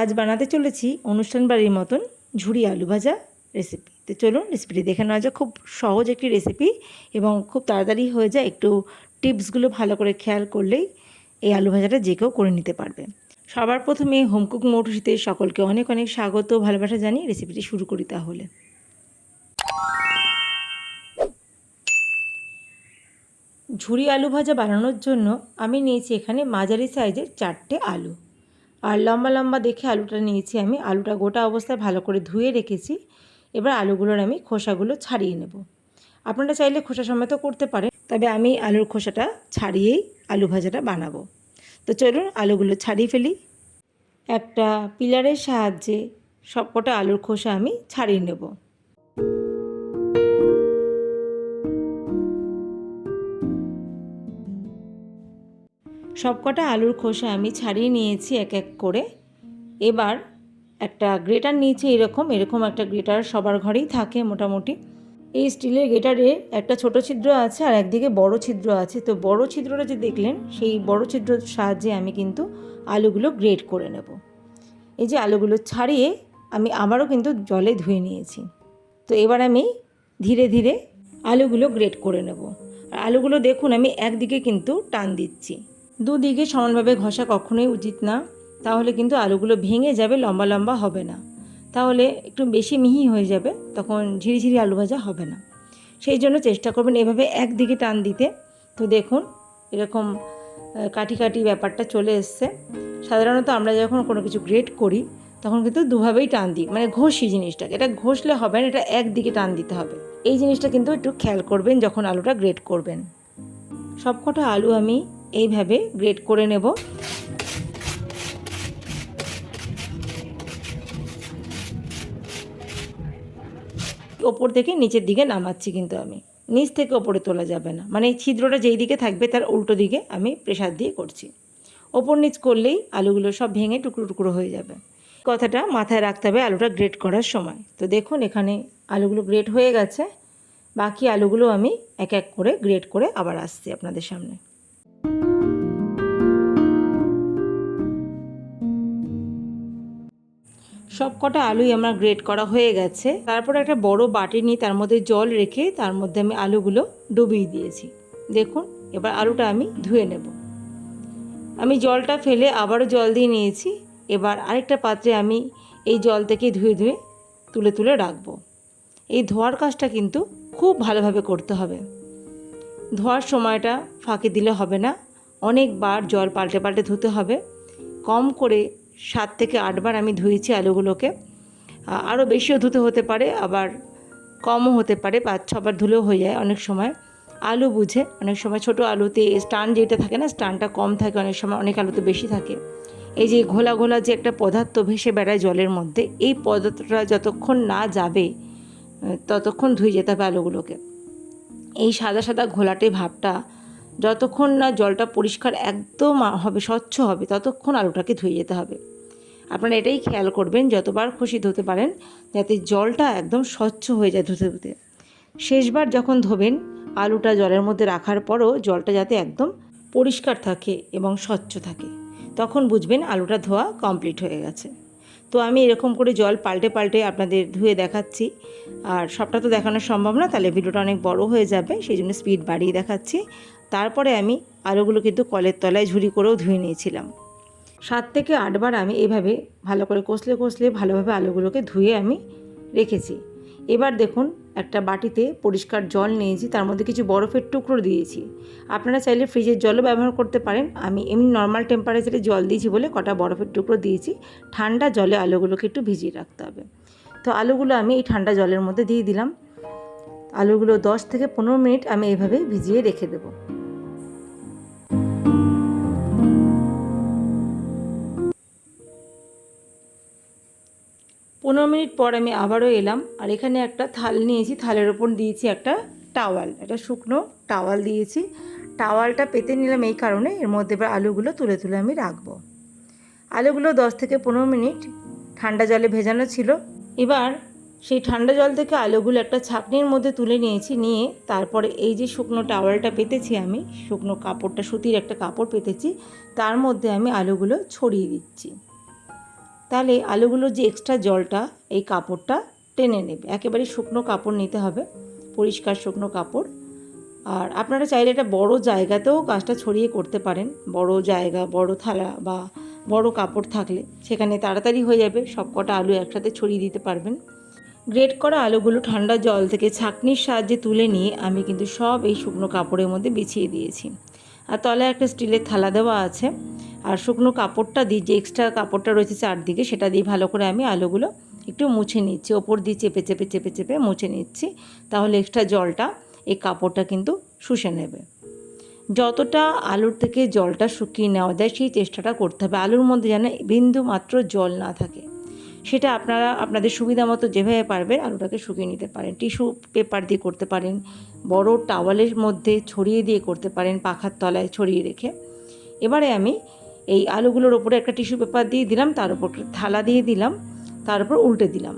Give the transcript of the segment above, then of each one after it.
আজ বানাতে চলেছি অনুষ্ঠান বাড়ির মতন ঝুড়ি আলু ভাজা রেসিপি তো চলুন রেসিপিটি দেখে নেওয়া যাক। খুব সহজ একটি রেসিপি এবং খুব তাড়াতাড়ি হয়ে যায় একটু টিপসগুলো ভালো করে খেয়াল করলেই এই আলু ভাজাটা যে কেউ করে নিতে পারবে। সবার প্রথমে হোমকুক মৌটুসিতে সকলকে অনেক অনেক স্বাগত ভালোবাসা জানিয়ে রেসিপিটি শুরু করি তাহলে। ঝুরি আলু ভাজা বানানোর জন্য আমি নিয়েছি এখানে মাঝারি সাইজের চারটে আলু। আর লম্বা লম্বা দেখে আলুটা নিয়েছি আমি। আলুটা গোটা অবস্থায় ভালো করে ধুয়ে রেখেছি। এবার আলুগুলোর আমি খোসাগুলো ছাড়িয়ে নেব। আপনারা চাইলে খোসা সমেত করতে পারেন। তবে আমি আলুর খোসাটা ছাড়িয়েই আলু ভাজাটা বানাবো। তো চলুন আলুগুলো ছাড়িয়ে ফেলি। একটা পিলারের সাহায্যে সবকটা আলুর খোসা আমি ছাড়িয়ে নেব। সবকটা আলুর খোসা আমি ছাড়িয়ে নিয়েছি এক এক করে। এবার একটা গ্রেটার নিয়েছি এরকম এরকম একটা গ্রেটার সবার ঘরেই থাকে মোটামুটি। এই স্টিলের গ্রেটারে একটা ছোট ছিদ্র আছে আর একদিকে বড় ছিদ্র আছে। তো বড় ছিদ্রটা যে দেখলেন, সেই বড় ছিদ্রের সাহায্যে আমি কিন্তু আলুগুলো গ্রেট করে নেব। এই যে আলুগুলো ছাড়িয়ে আমি আবারও কিন্তু জলে ধুয়ে নিয়েছি। তো এবার আমি ধীরে ধীরে আলুগুলো গ্রেট করে নেব। আর আলুগুলো দেখুন, আমি একদিকে কিন্তু টান দিচ্ছি। দুদিকে সমানভাবে ঘষা কখনোই উচিত না, তাহলে কিন্তু আলুগুলো ভেঙে যাবে, লম্বা লম্বা হবে না। তাহলে একটু বেশি মিহি হয়ে যাবে, তখন ঝিরিঝিরি আলু ভাজা হবে না। সেই জন্য চেষ্টা করবেন এভাবে একদিকে টান দিতে। তো দেখুন, এরকম কাঠি কাঠি ব্যাপারটা চলে এসছে। সাধারণত আমরা যখন কোনো কিছু গ্রেট করি, তখন কিন্তু দুভাবেই টান দিই মানে ঘষি জিনিসটাকে। এটা ঘষলে হবে না, এটা একদিকে টান দিতে হবে। এই জিনিসটা কিন্তু একটু খেয়াল করবেন যখন আলুটা গ্রেট করবেন। সবকটা আলু আমি এইভাবে গ্রেট করে নেব। ওপর থেকে নিচের দিকে নামাচ্ছি কিন্তু আমি। নিচ থেকে ওপরে তোলা যাবে না। মানে ছিদ্রটা যেই দিকে থাকবে তার উল্টো দিকে আমি প্রেশার দিয়ে করছি। ওপর নিচ করলেই আলুগুলো সব ভেঙে টুকরো টুকরো হয়ে যাবে। কথাটা মাথায় রাখতে হবে আলুটা গ্রেট করার সময়। তো দেখুন এখানে আলুগুলো গ্রেট হয়ে গেছে। বাকি আলুগুলো আমি এক এক করে গ্রেট করে আবার আসছি আপনাদের সামনে। সব কটা আলুই আমার গ্রেট করা হয়ে গেছে। তারপর একটা বড় বাটি নিয়ে তার মধ্যে জল রেখে তার মধ্যে আমি আলুগুলো ডুবিয়ে দিয়েছি। দেখুন, এবার আলুটা আমি ধুয়ে নেব। আমি জলটা ফেলে আবারও জল দিয়ে নিয়েছি। এবার আরেকটা পাত্রে আমি এই জল থেকে ধুয়ে ধুয়ে তুলে তুলে রাখব। এই ধোয়ার কাজটা কিন্তু খুব ভালোভাবে করতে হবে। ধোয়ার সময়টা ফাঁকে দিলে হবে না। অনেকবার জল পাল্টে পাল্টে ধুতে হবে। কম করে সাত থেকে আটবার আমি ধুয়েছি আলুগুলোকে। আরও বেশিও ধুতে হতে পারে, আবার কমও হতে পারে, পাঁচ, ছবার ধুলেও হয়ে যায় অনেক সময়। আলু বুঝে, অনেক সময় ছোট আলুতে স্টান যেটা থাকে না, স্টানটা কম থাকে, অনেক সময় অনেক আলুতে বেশি থাকে। এই যে ঘোলা ঘোলা যে একটা পদার্থ ভেসে বেড়ায় জলের মধ্যে, এই পদার্থটা যতক্ষণ না যাবে ততক্ষণ ধুয়ে যেতে হবে আলুগুলোকে। এই সাদা সাদা ঘোলাটে ভাবটা যতক্ষণ না জলটা পরিষ্কার একদম হবে, স্বচ্ছ হবে, ততক্ষণ আলুটাকে ধুয়ে যেতে হবে। আপনারা এটাই খেয়াল করবেন, যতবার খুশি ধুতে পারেন, যাতে জলটা একদম স্বচ্ছ হয়ে যায় ধুতে ধুতে। শেষবার যখন ধোবেন, আলুটা জলের মধ্যে রাখার পরও জলটা যাতে একদম পরিষ্কার থাকে এবং স্বচ্ছ থাকে, তখন বুঝবেন আলুটা ধোয়া কমপ্লিট হয়ে গেছে। তো আমি এরকম করে জল পাল্টে পাল্টে আপনাদের ধুয়ে দেখাচ্ছি। আর সবটা তো দেখানো সম্ভব না, তাহলে ভিডিওটা অনেক বড় হয়ে যাবে, সেই জন্য স্পিড বাড়িয়ে দেখাচ্ছি। তারপরে আমি আলুগুলো কিন্তু কলের তলায় ঝুড়ি করেও ধুয়ে নিয়েছিলাম। সাত থেকে আটবার আমি এভাবে ভালো করে কষলে কষলে ভালোভাবে আলুগুলোকে ধুয়ে আমি রেখেছি। এবার দেখুন, একটা বাটিতে পরিষ্কার জল নিয়েছি, তার মধ্যে কিছু বরফের টুকরো দিয়েছি। আপনারা চাইলে ফ্রিজের জলও ব্যবহার করতে পারেন। আমি এমনি নর্মাল টেম্পারেচারে জল দিয়েছি বলে কটা বরফের টুকরো দিয়েছি। ঠান্ডা জলে আলুগুলোকে একটু ভিজিয়ে রাখতে হবে। তো আলুগুলো আমি এই ঠান্ডা জলের মধ্যে দিয়ে দিলাম। আলুগুলো দশ থেকে পনেরো মিনিট আমি এইভাবে ভিজিয়ে রেখে দেবো। পনেরো মিনিট পর আমি আবারও এলাম আর এখানে একটা থাল নিয়েছি, থালের ওপর দিয়েছি একটা টাওয়াল। একটা শুকনো টাওয়াল দিয়েছি। টাওয়ালটা পেতে নিলাম এই কারণে, এর মধ্যে এবার আলুগুলো তুলে তুলে আমি রাখব। আলুগুলো দশ থেকে পনেরো মিনিট ঠান্ডা জলে ভেজানো ছিল। এবার সেই ঠান্ডা জল থেকে আলুগুলো একটা ছাঁকনির মধ্যে তুলে নিয়েছি, নিয়ে তারপরে এই যে শুকনো টাওয়ালটা পেতেছি আমি, শুকনো কাপড়টা, সুতির একটা কাপড় পেতেছি, তার মধ্যে আমি আলুগুলো ছড়িয়ে দিচ্ছি। তাহলে আলুগুলোর যে এক্সট্রা জলটা এই কাপড়টা টেনে নেবে। একেবারে শুকনো কাপড় নিতে হবে, পরিষ্কার শুকনো কাপড়। আর আপনারা চাইলে এটা বড় জায়গাতেও কাজটা ছড়িয়ে করতে পারেন। বড় জায়গা, বড় থালা বা বড় কাপড় থাকলে সেখানে তাড়াতাড়ি হয়ে যাবে সব কটা আলু একসাথে ছড়িয়ে দিতে পারবেন। গ্রেট করা আলুগুলো ঠান্ডা জল থেকে ছাঁকনির সাহায্যে তুলে নিয়ে আমি কিন্তু সব এই শুকনো কাপড়ের মধ্যে বিছিয়ে দিয়েছি। আর তলায় একটা স্টিলের থালা দেওয়া আছে। আর শুকনো কাপড়টা দিই, যে এক্সট্রা কাপড়টা রয়েছে চারদিকে, সেটা দিয়ে ভালো করে আমি আলুগুলো একটু মুছে নিচ্ছি। ওপর দিয়ে চেপে চেপে চেপে চেপে মুছে নিচ্ছি। তাহলে এক্সট্রা জলটা এই কাপড়টা কিন্তু শুষে নেবে। যতটা আলুর থেকে জলটা শুকিয়ে নেওয়া যায়, সেই চেষ্টাটা করতে হবে। আলুর মধ্যে যেন বিন্দু মাত্র জল না থাকে। সেটা আপনারা আপনাদের সুবিধা মতো যেভাবে পারবেন আলুটাকে শুকিয়ে নিতে পারেন। টিস্যু পেপার দিয়ে করতে পারেন, বড় টাওয়ালের মধ্যে ছড়িয়ে দিয়ে করতে পারেন, পাখার তলায় ছড়িয়ে রেখে। এবারে আমি এই আলুগুলোর ওপরে একটা টিস্যু পেপার দিয়ে দিলাম, তার উপর থালা দিয়ে দিলাম, তার উপর উল্টে দিলাম।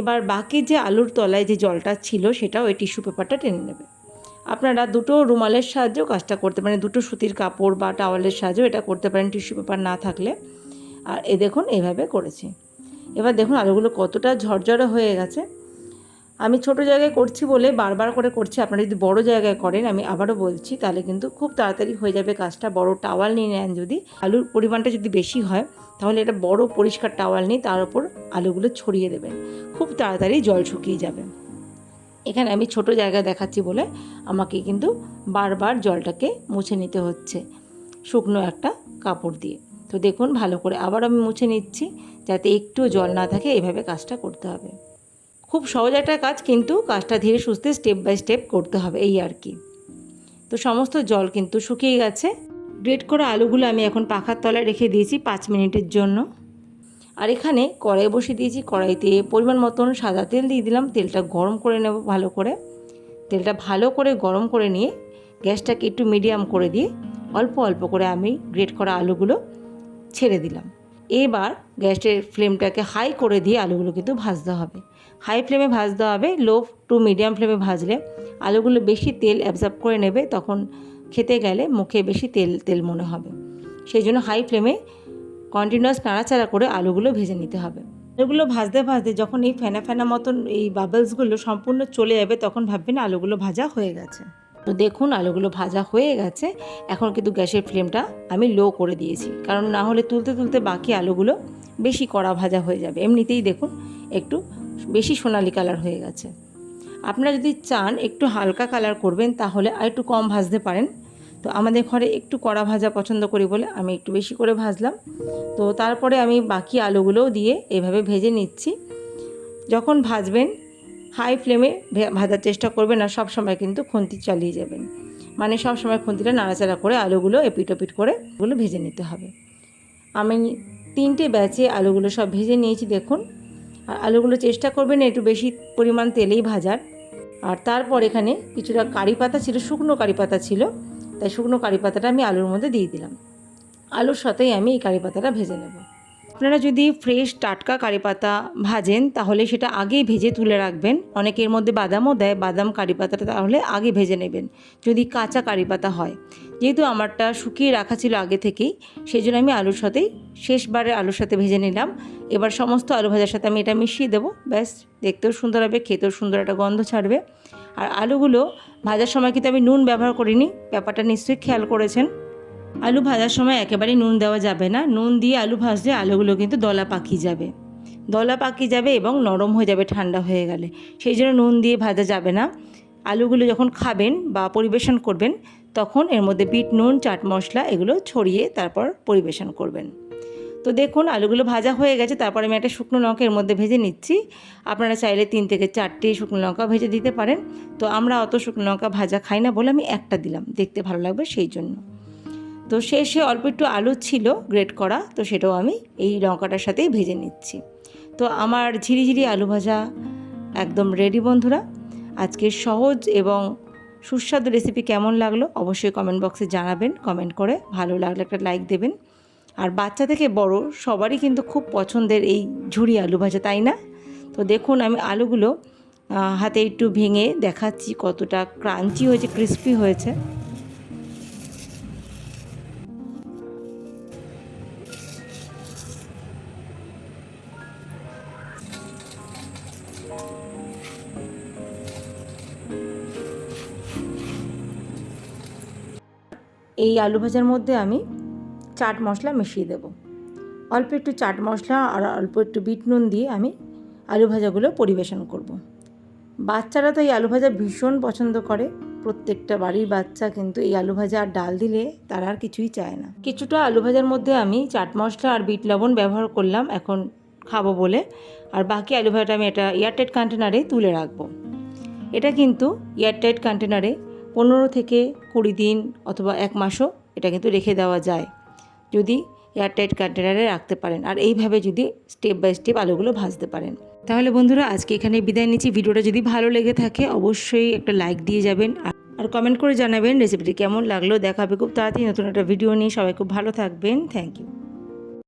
এবার বাকি যে আলুর তলায় যে জলটা ছিল, সেটাও ওই টিস্যু পেপারটা টেনে নেবে। আপনারা দুটো রুমালের সাহায্যেও কাজটা করতে পারেন, দুটো সুতির কাপড় বা টাওয়ালের সাহায্যেও এটা করতে পারেন টিস্যু পেপার না থাকলে। আর এ দেখুন এইভাবে করেছি। এবার দেখুন আলুগুলো কতটা ঝরঝরে হয়ে গেছে। আমি ছোট জায়গায় করছি বলে বারবার করে করছি, আপনারা যদি বড় জায়গায় করেন আমি আবারও বলছি, তাহলে কিন্তু খুব তাড়াতাড়ি হয়ে যাবে কাজটা। বড় টাওয়াল নিয়ে নেন যদি, আলুর পরিমাণটা যদি বেশি হয়, তাহলে এটা বড় পরিষ্কার টাওয়াল নিয়ে তার উপর আলুগুলো ছড়িয়ে দেবেন। খুব তাড়াতাড়ি জল শুকিয়ে যাবে। এখানে আমি ছোট জায়গা দেখাচ্ছি বলে আমাকে কিন্তু বারবার জলটাকে মুছে নিতে হচ্ছে, শুকনো একটা কাপড় দিয়ে। তো দেখুন, ভালো করে আবার আমি মুছে নিচ্ছি যাতে একটু জল না থাকে, এভাবে কাজটা করতে হবে। খুব সহজ একটা কাজ, কিন্তু কাজটা ধীরে সুস্থে স্টেপ বাই স্টেপ করতে হবে, এই আর কি। তো সমস্ত জল কিন্তু শুকিয়ে গেছে। গ্রেট করা আলুগুলো আমি এখন পাখার তলায় রেখে দিয়েছি পাঁচ মিনিটের জন্য। আর এখানে কড়াই বসিয়ে দিয়েছি, কড়াইতে পরিমাণ মতন সাদা তেল দিয়ে দিলাম, তেলটা গরম করে নেব ভালো করে। তেলটা ভালো করে গরম করে নিয়ে গ্যাসটাকে একটু মিডিয়াম করে দিয়ে অল্প অল্প করে আমি গ্রেট করা আলুগুলো ছেড়ে দিলাম। এবার গ্যাসের ফ্লেমটাকে হাই করে দিয়ে আলুগুলো কিন্তু ভাজতে হবে। হাই ফ্লেমে ভাজতে হবে, লো টু মিডিয়াম ফ্লেমে ভাজলে আলুগুলো বেশি তেল অ্যাবজর্ব করে নেবে, তখন খেতে গেলে মুখে বেশি তেল তেল মনে হবে। সেই জন্য হাই ফ্লেমে কন্টিনিউয়াস নাড়াচাড়া করে আলুগুলো ভেজে নিতে হবে। আলুগুলো ভাজতে ভাজতে যখন এই ফেনা ফেনা মতন এই বাবলসগুলো সম্পূর্ণ চলে যাবে, তখন ভাববেন আলুগুলো ভাজা হয়ে গেছে। তো দেখুন আলুগুলো ভাজা হয়ে গেছে। এখন কিন্তু গ্যাসের ফ্লেমটা আমি লো করে দিয়েছি। কারণ না হলে তুলতে তুলতে বাকি আলুগুলো বেশি কড়া ভাজা হয়ে যাবে। এমনিতেই দেখুন একটু বেশি সোনালি কালার হয়ে গেছে। আপনারা যদি চান একটু হালকা কালার করবেন, তাহলে আর একটু কম ভাজতে পারেন। তো আমাদের ঘরে একটু কড়া ভাজা পছন্দ করি বলে আমি একটু বেশি করে ভাজলাম। তো তারপরে আমি বাকি আলুগুলোও দিয়ে এভাবে ভেজে নিচ্ছি। যখন ভাজবেন হাই ফ্লেমে ভাজার চেষ্টা করবেন আর সব সময় কিন্তু খুন্তি চালিয়ে যাবেন। মানে সব সময় খুন্তিটা নাড়াচাড়া করে আলুগুলো এপিট ওপিট করে ওগুলো ভেজে নিতে হবে। আমি তিনটে ব্যাচে আলুগুলো সব ভেজে নিয়েছি, দেখুন। আর আলুগুলো চেষ্টা করবেন একটু বেশি পরিমাণ তেলেই ভাজার। আর তারপর এখানে কিছুটা কারি পাতা ছিল, শুকনো কারি পাতা ছিল, তাই শুকনো কারি পাতাটা আমি আলুর মধ্যে দিয়ে দিলাম। আলুর সাথেই আমি এই কারি পাতাটা ভেজে নেব। আপনারা যদি ফ্রেশ টাটকা কারি পাতা ভাজেন, তাহলে সেটা আগেই ভেজে তুলে রাখবেন। অনেকের মধ্যে বাদামও দেয়, বাদাম কারি পাতাটা তাহলে আগে ভেজে নেবেন, যদি কাঁচা কারি পাতা হয়। যেহেতু আমারটা শুকিয়ে রাখা ছিল আগে থেকেই সেই জন্য আমি আলুর সাথেই শেষবারে আলুর সাথে ভেজে নিলাম। এবার সমস্ত আলু ভাজার সাথে আমি এটা মিশিয়ে দেবো। ব্যাস, দেখতেও সুন্দর হবে, খেতেও সুন্দর একটা গন্ধ ছাড়বে। আর আলুগুলো ভাজার সময় কিন্তু আমি নুন ব্যবহার করিনি, ব্যাপারটা নিশ্চয়ই খেয়াল করেছেন। আলু ভাজার সময় একেবারে নুন দেওয়া যাবে না। নুন দিয়ে আলু ভাজলে আলুগুলো কিন্তু দলা পাকিয়ে যাবে। দলা পাকিয়ে যাবে এবং নরম হয়ে যাবে, ঠান্ডা হয়ে গেলে। সেই জন্য নুন দিয়ে ভাজা যাবে না। আলুগুলো যখন খাবেন বা পরিবেশন করবেন, তখন এর মধ্যে বিট নুন, চাট মশলা এগুলো ছড়িয়ে তারপর পরিবেশন করবেন। তো দেখুন, আলুগুলো ভাজা হয়ে গেছে। তারপর আমি একটা শুকনো লঙ্কা এর মধ্যে ভেজে নিচ্ছি। আপনারা চাইলে তিন থেকে চারটে শুকনো লঙ্কা ভেজে দিতে পারেন। তো আমরা অত শুকনো লঙ্কা ভাজা খাই না বলে আমি একটা দিলাম। দেখতে ভালো লাগবে সেই জন্য। তো শেষে অল্প একটু আলু ছিল গ্রেট করা, তো সেটাও আমি এই লঙ্কাটার সাথেই ভেজে নিচ্ছি। তো আমার ঝিরিঝিরি আলু ভাজা একদম রেডি বন্ধুরা। আজকে সহজ এবং সুস্বাদু রেসিপি কেমন লাগল অবশ্যই কমেন্ট বক্সে জানাবেন কমেন্ট করে ভালো লাগলে একটা লাইক দেবেন। আর বাচ্চা থেকে বড় সবারই কিন্তু খুব পছন্দের এই ঝুড়ি আলু ভাজা, তাই না? তো দেখুন আমি আলুগুলো হাতে একটু ভেঙে দেখাচ্ছি কতটা ক্রাঞ্চি হয়েছে ক্রিস্পি হয়েছে। এই আলু ভাজার মধ্যে আমি চাট মশলা মিশিয়ে দেব। অল্প একটু চাট মশলা আর অল্প একটু বিট নুন দিয়ে আমি আলু ভাজাগুলো পরিবেশন করব। বাচ্চারা তো এই আলু ভাজা ভীষণ পছন্দ করে। প্রত্যেকটা বাড়ির বাচ্চা কিন্তু এই আলু ভাজা আর ডাল দিলে তারা আর কিছুই চায় না। কিছুটা আলু ভাজার মধ্যে আমি চাট মশলা আর বিট লবণ ব্যবহার করলাম, এখন খাব বলে। আর বাকি আলু ভাজাটা আমি এটা এয়ারটাইট কন্টেনারে তুলে রাখব। এটা কিন্তু এয়ারটাইট কন্টেনারে পনেরো থেকে কুড়ি দিন অথবা এক মাসও এটা কিন্তু রেখে দেওয়া যায়। যদি এয়ারটাইট কন্টেনারে রাখতে পারেন আর এইভাবে যদি স্টেপ বাই স্টেপ আলুগুলো ভাজতে পারেন। তাহলে বন্ধুরা, আজকে এখানে বিদায় নিচ্ছি। ভিডিওটা যদি ভালো লেগে থাকে, অবশ্যই একটা লাইক দিয়ে যাবেন আর- কমেন্ট করে জানাবেন রেসিপিটি কেমন লাগল। দেখাবে খুব তাড়াতাড়ি নতুন একটা ভিডিও নিয়ে। সবাই খুব ভালো থাকবেন। Thank you.